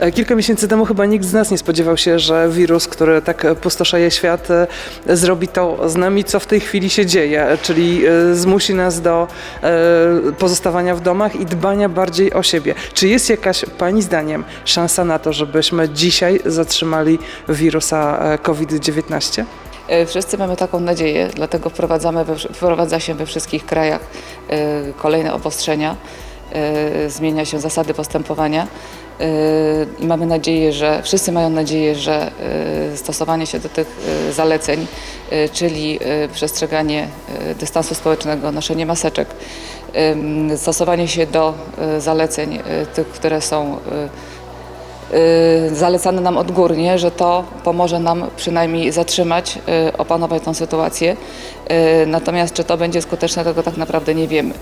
E, Kilka miesięcy temu chyba nikt z nas nie spodziewał się, że wirus, który tak pustoszeje świat, e, zrobi to z nami, co w tej chwili się dzieje, czyli e, zmusi nas do pozostawania w domach i dbania bardziej o siebie. Czy jest jakaś, Pani zdaniem, szansa na to, żebyśmy dzisiaj zatrzymali wirusa e, COVID-19? E, Wszyscy mamy taką nadzieję, dlatego wprowadzamy wprowadza się we wszystkich krajach kolejne obostrzenia, zmienia się zasady postępowania e, i mamy nadzieję, że wszyscy mają nadzieję, że e, stosowanie się do tych zaleceń, czyli przestrzeganie dystansu społecznego, noszenie maseczek, stosowanie się do zaleceń tych, które są y, zalecane nam odgórnie, że to pomoże nam przynajmniej zatrzymać, y, opanować tą sytuację. Y, Natomiast czy to będzie skuteczne, tego tak naprawdę nie wiemy.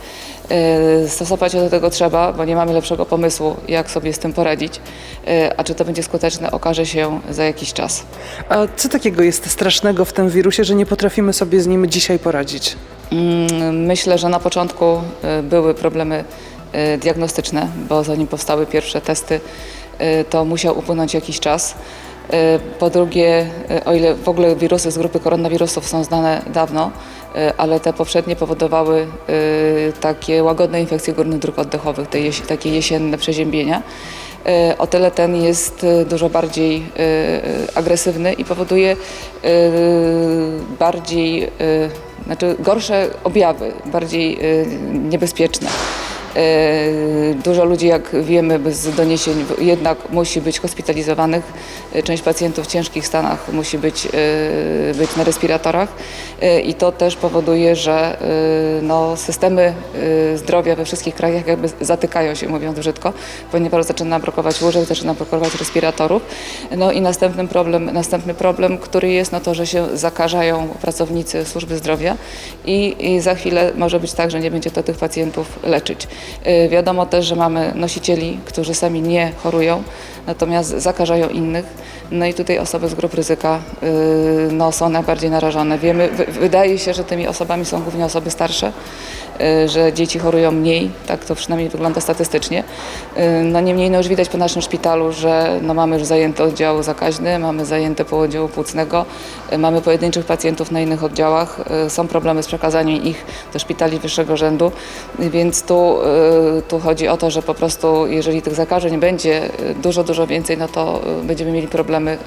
Y, Stosować się do tego trzeba, bo nie mamy lepszego pomysłu, jak sobie z tym poradzić. Y, A czy to będzie skuteczne, okaże się za jakiś czas. A co takiego jest strasznego w tym wirusie, że nie potrafimy sobie z nim dzisiaj poradzić? Mm, Myślę, że na początku y, były problemy y, diagnostyczne, bo zanim powstały pierwsze testy, y, to musiał upłynąć jakiś czas. Y, Po drugie, y, o ile w ogóle wirusy z grupy koronawirusów są znane dawno, y, ale te poprzednie powodowały y, takie łagodne infekcje górnych dróg oddechowych, te takie jesienne przeziębienia. Y, O tyle ten jest y, dużo bardziej y, y, agresywny i powoduje y, bardziej, y, znaczy gorsze objawy, bardziej y, niebezpieczne. Y, Dużo ludzi, jak wiemy z doniesień, jednak musi być hospitalizowanych. Y, Część pacjentów w ciężkich stanach musi być, y, być na respiratorach i to też powoduje, że no, systemy zdrowia we wszystkich krajach jakby zatykają się, mówiąc brzydko, ponieważ zaczyna brakować łóżek, zaczyna brakować respiratorów. No i następny problem, następny problem, który jest, no to, że się zakażają pracownicy służby zdrowia i, i za chwilę może być tak, że nie będzie to tych pacjentów leczyć. Y, Wiadomo też, że mamy nosicieli, którzy sami nie chorują, natomiast zakażają innych. No i tutaj osoby z grup ryzyka y, no, są najbardziej narażone. Wiemy, wy- wydaje się, że tymi osobami są głównie osoby starsze, y, że dzieci chorują mniej, tak to przynajmniej wygląda statystycznie. No niemniej no już widać po naszym szpitalu, że no, mamy już zajęty oddział zakaźny, mamy zajęty pół oddziału płucnego, mamy pojedynczych pacjentów na innych oddziałach, są problemy z przekazaniem ich do szpitali wyższego rzędu, więc tu, tu chodzi o to, że po prostu jeżeli tych zakażeń będzie y, dużo, dużo więcej, no to y, będziemy mieli problemy y,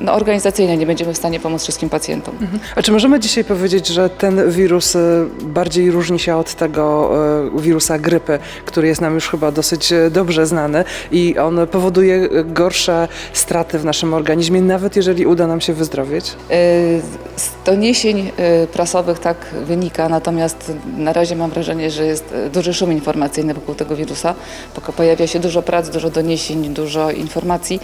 no, organizacyjne, nie będziemy w stanie pomóc wszystkim pacjentom. A czy możemy dzisiaj powiedzieć, że ten wirus e, bardziej różni się od tego e, wirusa grypy, który jest nam już chyba dosyć e, dobrze znany i on powoduje gorsze straty w naszym organizmie, nawet jeżeli uda nam się wyzdrowieć? Y, Z doniesień y, prasowych tak wynika, natomiast na razie mam wrażenie, że jest y, duży szum informacyjny wokół tego wirusa. Poko- Pojawia się dużo prac, dużo doniesień, dużo informacji,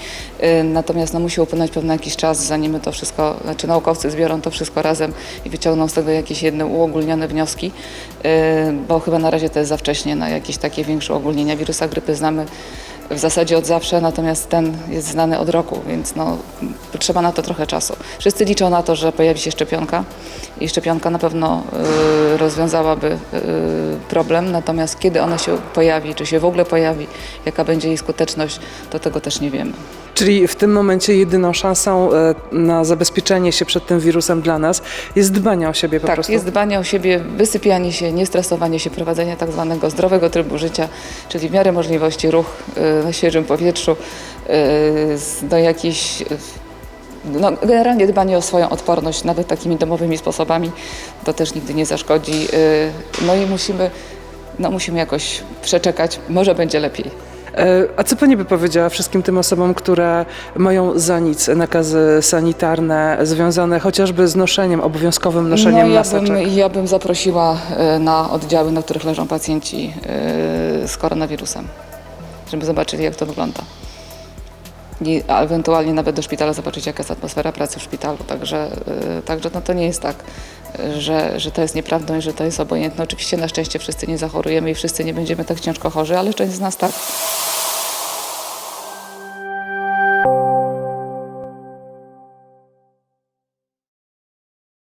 y, natomiast no, musi upłynąć pewien jakiś czas, zanim my to wszystko, znaczy naukowcy zbiorą to wszystko razem i wyciągną z tego jakieś jedne uogólnione wnioski, y, bo chyba na razie to jest za wcześnie na jakieś takie większe uogólnienia. Wirusa grypy znamy w zasadzie od zawsze, natomiast ten jest znany od roku, więc no, potrzeba na to trochę czasu. Wszyscy liczą na to, że pojawi się szczepionka i szczepionka na pewno y, rozwiązałaby y, problem, natomiast kiedy ona się pojawi, czy się w ogóle pojawi, jaka będzie jej skuteczność, to tego też nie wiemy. Czyli w tym momencie jedyną szansą e, na zabezpieczenie się przed tym wirusem dla nas jest dbanie o siebie po tak, prostu. jest dbanie o siebie, wysypianie się, niestresowanie się, prowadzenie tak zwanego zdrowego trybu życia, czyli w miarę możliwości ruch y, na świeżym powietrzu, y, z- do jakichś, no, generalnie dbanie o swoją odporność, nawet takimi domowymi sposobami, to też nigdy nie zaszkodzi. No i musimy, no, musimy jakoś przeczekać, może będzie lepiej. E, A co pani by powiedziała wszystkim tym osobom, które mają za nic nakazy sanitarne związane chociażby z noszeniem, obowiązkowym noszeniem no, ja maseczek? bym, ja bym zaprosiła y, na oddziały, na których leżą pacjenci y, z koronawirusem, żeby zobaczyli, jak to wygląda. I, ewentualnie nawet do szpitala zobaczyć, jaka jest atmosfera pracy w szpitalu. Także, także no, to nie jest tak, że, że to jest nieprawdą i że to jest obojętne. Oczywiście na szczęście wszyscy nie zachorujemy i wszyscy nie będziemy tak ciężko chorzy, ale część z nas tak.